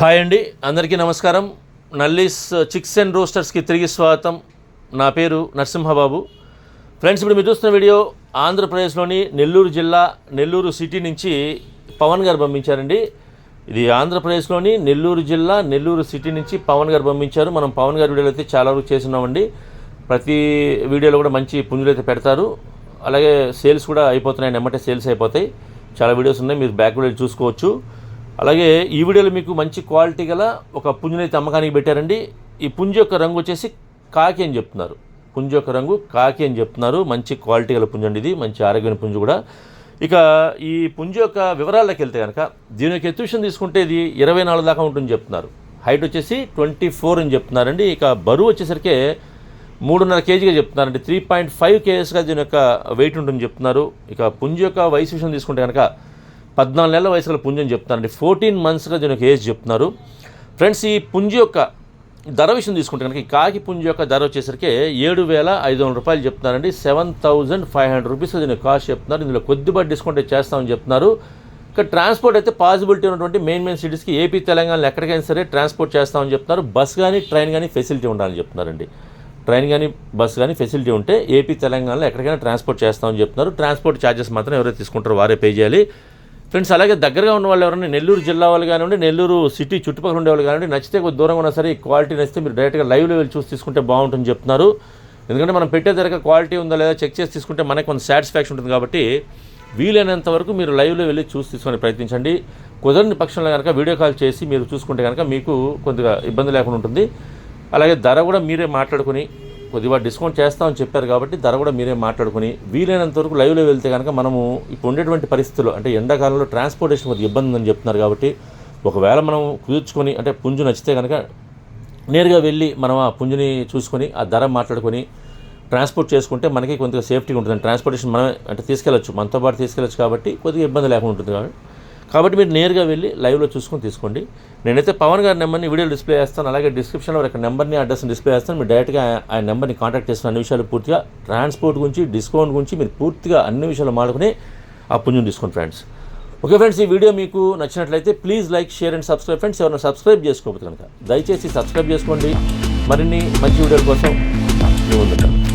Hi అండి అందరికీ నమస్కారం. నల్లీస్ చిక్స్ అండ్ రోస్టర్స్కి తిరిగి స్వాగతం. నా పేరు నరసింహబాబు. ఫ్రెండ్స్ ఇప్పుడు మీరు చూస్తున్న వీడియో ఆంధ్రప్రదేశ్లోని నెల్లూరు జిల్లా నెల్లూరు సిటీ నుంచి పవన్ గారు పంపించారండి. ఇది ఆంధ్రప్రదేశ్లోని నెల్లూరు జిల్లా నెల్లూరు సిటీ నుంచి పవన్ గారు పంపించారు. మనం పవన్ గారి వీడియోలు అయితే చాలా వరకు చేస్తున్నామండి. ప్రతి వీడియోలో కూడా మంచి పుంజులు అయితే పెడతారు. అలాగే సేల్స్ కూడా అయిపోతున్నాయి. నెమ్మటే సేల్స్ అయిపోతాయి. చాలా వీడియోస్ ఉన్నాయి మీరు బ్యాక్ వీడియోలు చూసుకోవచ్చు. అలాగే ఈ వీడియోలో మీకు మంచి క్వాలిటీ గల ఒక పుంజుని అయితే అమ్మకానికి పెట్టారండి. ఈ పుంజు యొక్క రంగు వచ్చేసి కాకి అని చెప్తున్నారు. పుంజు యొక్క రంగు కాకి అని చెప్తున్నారు. మంచి క్వాలిటీ గల పుంజు అండి ఇది మంచి ఆరోగ్యమైన పుంజు కూడా. ఇక ఈ పుంజు యొక్క వివరాల్లోకి వెళ్తే కనుక దీని యొక్క ఎత్తుషన్ తీసుకుంటే ఇది ఇరవై నాలుగు దాకా ఉంటుంది చెప్తున్నారు. హైట్ వచ్చేసి ట్వంటీ ఫోర్ అని చెప్తున్నారండి. ఇక బరువు వచ్చేసరికి మూడున్నర కేజీగా చెప్తున్నారండి. త్రీ పాయింట్ ఫైవ్ కేజెస్గా దీని యొక్క వెయిట్ ఉంటుందని చెప్తున్నారు. ఇక పుంజు యొక్క వయసు విషయం తీసుకుంటే కనుక పద్నాలుగు నెలల వయసు గల పుంజు అని చెప్తున్నారండి. ఫోర్టీన్ మంత్స్గా దీని యొక్క ఏజ్ చెప్తున్నారు. ఫ్రెండ్స్ ఈ పుంజు యొక్క ధర విషయం తీసుకుంటే కనుక ఈ కాకి పుంజు యొక్క ధర వచ్చేసరికి ఏడు వేల ఐదు వందల రూపాయలు చెప్తున్నారండి. Seven thousand five hundred rupees దీని కాస్ట్ చెప్తున్నారు. ఇందులో కొద్దిపాటి డిస్కౌంట్ అయితే చేస్తామని చెప్తున్నారు. ఇక ట్రాన్స్పోర్ట్ అయితే పాసిబిలిటీ ఉన్నటువంటి మెయిన్ మెయిన్ సిటీస్కి ఏపీ తెలంగాణలో ఎక్కడికైనా సరే ట్రాన్స్పోర్ట్ చేస్తామని చెప్తున్నారు. బస్ కానీ ట్రైన్ కానీ ఫెసిలిటీ ఉండాలని చెప్తున్నారండి. ట్రైన్ కానీ బస్సు కానీ ఫెసిలిటీ ఉంటే ఏపీ తెలంగాణలో ఎక్కడికైనా ట్రాన్స్పోర్ట్ చేస్తామని చెప్తున్నారు. ట్రాన్స్పోర్ట్ ఛార్జెస్ మాత్రం ఎవరైతే తీసుకుంటారో వారే పే చేయాలి. ఫ్రెండ్స్ అలాగే దగ్గరగా ఉన్న వాళ్ళు ఎవరైనా నెల్లూరు జిల్లా వాళ్ళు కానివ్వండి నెల్లూరు సిటీ చుట్టుపక్కల ఉండే వాళ్ళు కానివ్వండి నచ్చితే కొద్ది దూరంగా ఉన్నా సరే ఈ క్వాలిటీ నచ్చితే మీరు డైరెక్ట్గా లైవ్లో వెళ్ళి చూసి తీసుకుంటే బాగుంటుంది చెప్తున్నారు. ఎందుకంటే మనం పెట్టే ధరక క్వాలిటీ ఉందా లేదా చెక్ చేసి తీసుకుంటే మనకి కొంత సాటిస్ఫాక్షన్ ఉంటుంది కాబట్టి వీలైనంత వరకు మీరు లైవ్లో వెళ్ళి చూసి తీసుకొని ప్రయత్నించండి. కుదరని పక్షంలో కనుక వీడియో కాల్ చేసి మీరు చూసుకుంటే కనుక మీకు కొద్దిగా ఇబ్బంది లేకుండా ఉంటుంది. అలాగే ధర కూడా మీరే మాట్లాడుకుని కొద్దిగా డిస్కౌంట్ చేస్తామని చెప్పారు కాబట్టి ధర కూడా మీరే మాట్లాడుకుని వీలైనంత వరకు లైవ్లో వెళ్తే కనుక మనము ఇప్పుడు ఉండేటువంటి పరిస్థితుల్లో అంటే ఎండాకాలంలో ట్రాన్స్పోర్టేషన్ కొద్దిగా ఇబ్బంది ఉందని చెప్తున్నారు కాబట్టి ఒకవేళ మనం కుదుర్చుకొని అంటే పుంజు నచ్చితే కనుక నేరుగా వెళ్ళి మనం ఆ పుంజుని చూసుకొని ఆ ధర మాట్లాడుకొని ట్రాన్స్పోర్ట్ చేసుకుంటే మనకి కొంత సేఫ్టీగా ఉంటుంది. ట్రాన్స్పోర్టేషన్ మనమే అంటే తీసుకెళ్ళచ్చు. మనతో పాటు తీసుకెళ్ళచ్చు కాబట్టి కొద్దిగా ఇబ్బంది లేకుండా ఉంటుంది కాబట్టి కాబట్టి మీరు నేరుగా వెళ్ళి లైవ్లో చూసుకొని తీసుకోండి. నేనైతే పవన్ గారి నెంబర్ని వీడియో డిస్ప్లే చేస్తాను. అలాగే డిస్క్రిప్షన్లో ఒక నెంబర్ని అడ్రస్ని డిస్ప్లే చేస్తాను. మీరు డైరెక్ట్గా ఆయన నెంబర్ని కాంటాక్ట్ చేసిన అన్ని విషయాలు పూర్తిగా ట్రాన్స్పోర్ట్ గురించి డిస్కౌంట్ గురించి మీరు పూర్తిగా అన్ని విషయాలు మాడుకుని ఆ పుణ్యం తీసుకోండి ఫ్రెండ్స్. ఓకే ఫ్రెండ్స్ ఈ వీడియో మీకు నచ్చినట్లయితే please like share and subscribe. Friends ఎవరైనా సబ్స్క్రైబ్ చేసుకోవద్దు కనుక దయచేసి సబ్స్క్రైబ్ చేసుకోండి. మరిన్ని మంచి వీడియోల కోసం మీ